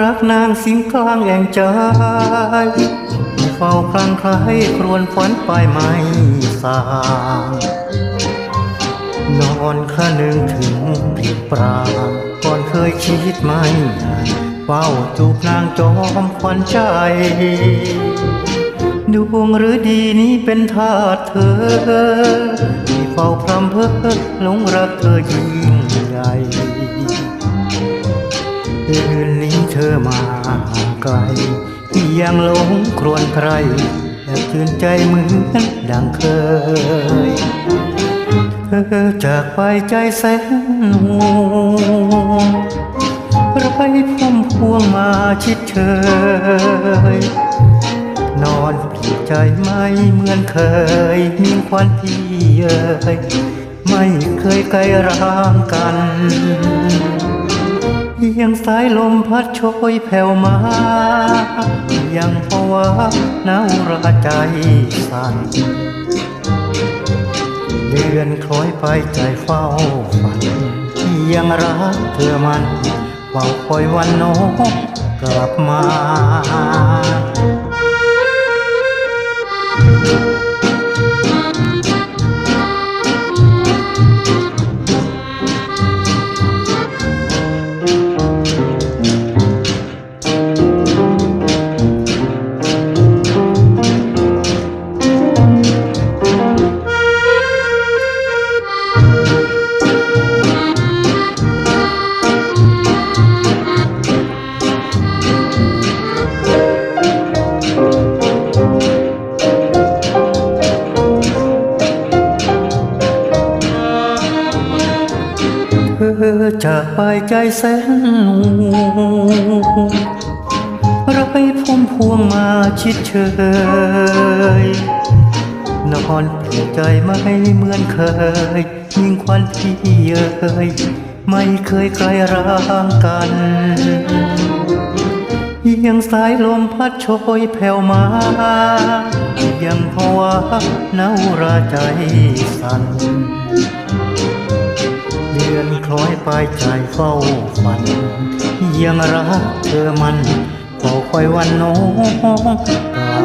รักนางสิงกลางแอ่งใจเฝ้าคลังใครครวนฝันไปไม่สางนอนคะนึงถึงเพียปราก่อนเคยคิดไม่เฝ้าจูบนางจอมควันใจดวงหรือดีนี้เป็นทาสเธอที่เฝ้าพรำเพ้อหลงรักเธอยิ่งใหญ่ คืนนี้เธอมาไกลยังหลงครวนใครแต่ชื่นใจเหมือนดังเคยเธอจากไปใจแสนห่วงไรพุ่มพวงมาชิดเชยนอนปลีกใจไม่เหมือนเคยมีควันที่เอ่ยไม่เคยไกลร่างกันเยงสายลมพัดโชยแผ่วมา ยังภาวะหนาวระใจสั่นเดือนคล้อยไปใจเฝ้าฝัน ยังรักเธอมันเฝ้าคอยวันโน้กลับมา ธอจากไปใจแสนห่วงไรพุ่มพวงมาชิดเชยนอนเปลี่ยนใจไม่เหมือนเคย ยิ่งควันที่เย้ยไม่เคยไกลร่างกันยังสายลมพัดโชยแผ่วมา ยังภาวะนาราใจสั่น เดือนคล้อยไปใจเฝ้าฝัน ยังรักเธอมันเฝ้าคอยวันน้องกา